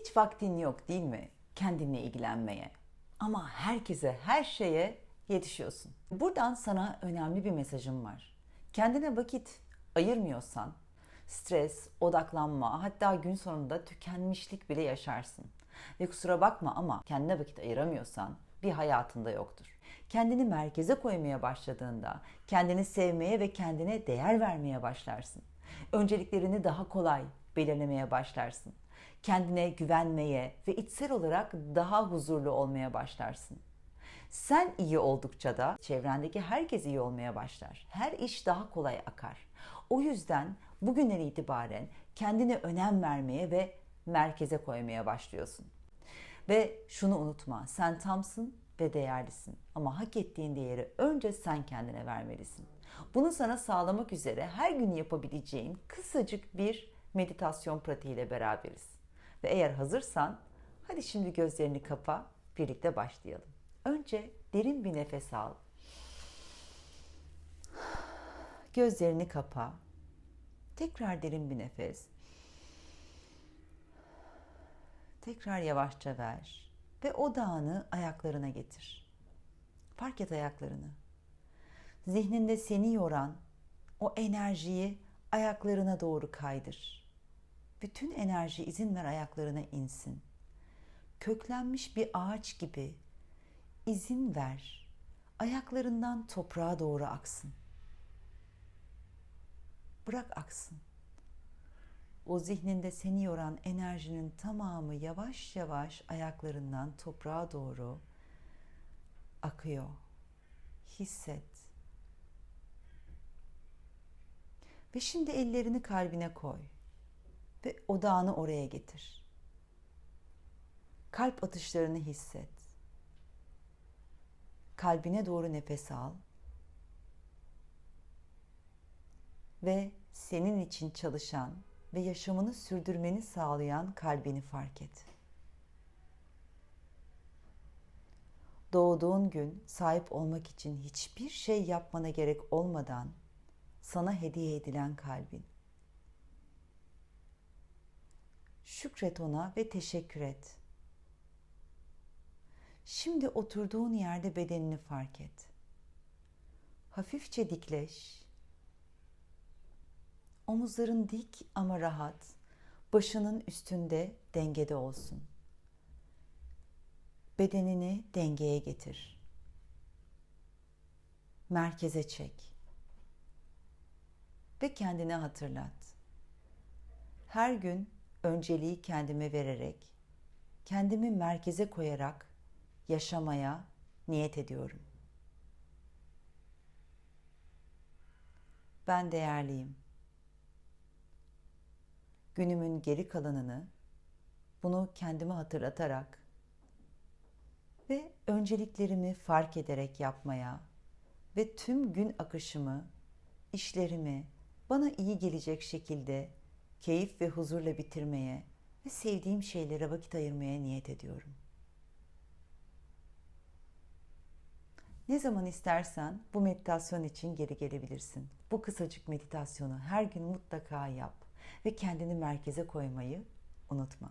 Hiç vaktin yok değil mi kendinle ilgilenmeye? Ama herkese, her şeye yetişiyorsun. Buradan sana önemli bir mesajım var. Kendine vakit ayırmıyorsan stres, odaklanma, hatta gün sonunda tükenmişlik bile yaşarsın. Ve kusura bakma ama kendine vakit ayıramıyorsan bir hayatında yoktur. Kendini merkeze koymaya başladığında kendini sevmeye ve kendine değer vermeye başlarsın. Önceliklerini daha kolay belirlemeye başlarsın. Kendine güvenmeye ve içsel olarak daha huzurlu olmaya başlarsın. Sen iyi oldukça da çevrendeki herkes iyi olmaya başlar. Her iş daha kolay akar. O yüzden bugünden itibaren kendine önem vermeye ve merkeze koymaya başlıyorsun. Ve şunu unutma, sen tamsın ve değerlisin. Ama hak ettiğin değeri önce sen kendine vermelisin. Bunu sana sağlamak üzere her gün yapabileceğin kısacık bir meditasyon pratiğiyle beraberiz. Ve eğer hazırsan, hadi şimdi gözlerini kapa, birlikte başlayalım. Önce derin bir nefes al. Gözlerini kapa. Tekrar derin bir nefes. Tekrar yavaşça ver ve odağını ayaklarına getir. Fark et ayaklarını. Zihninde seni yoran o enerjiyi ayaklarına doğru kaydır. Bütün enerji izin ver ayaklarına insin. Köklenmiş bir ağaç gibi izin ver. Ayaklarından toprağa doğru aksın. Bırak aksın. O zihninde seni yoran enerjinin tamamı yavaş yavaş ayaklarından toprağa doğru akıyor. Hisset. Ve şimdi ellerini kalbine koy ve odağını oraya getir. Kalp atışlarını hisset. Kalbine doğru nefes al. Ve senin için çalışan ve yaşamını sürdürmeni sağlayan kalbini fark et. Doğduğun gün sahip olmak için hiçbir şey yapmana gerek olmadan sana hediye edilen kalbin. Şükret ona ve teşekkür et. Şimdi oturduğun yerde bedenini fark et. Hafifçe dikleş. Omuzların dik ama rahat. Başının üstünde dengede olsun. Bedenini dengeye getir. Merkeze çek. Ve kendine hatırlat. Her gün önceliği kendime vererek, kendimi merkeze koyarak yaşamaya niyet ediyorum. Ben değerliyim. Günümün geri kalanını bunu kendime hatırlatarak ve önceliklerimi fark ederek yapmaya ve tüm gün akışımı, işlerimi bana iyi gelecek şekilde keyif ve huzurla bitirmeye ve sevdiğim şeylere vakit ayırmaya niyet ediyorum. Ne zaman istersen bu meditasyon için geri gelebilirsin. Bu kısacık meditasyonu her gün mutlaka yap ve kendini merkeze koymayı unutma.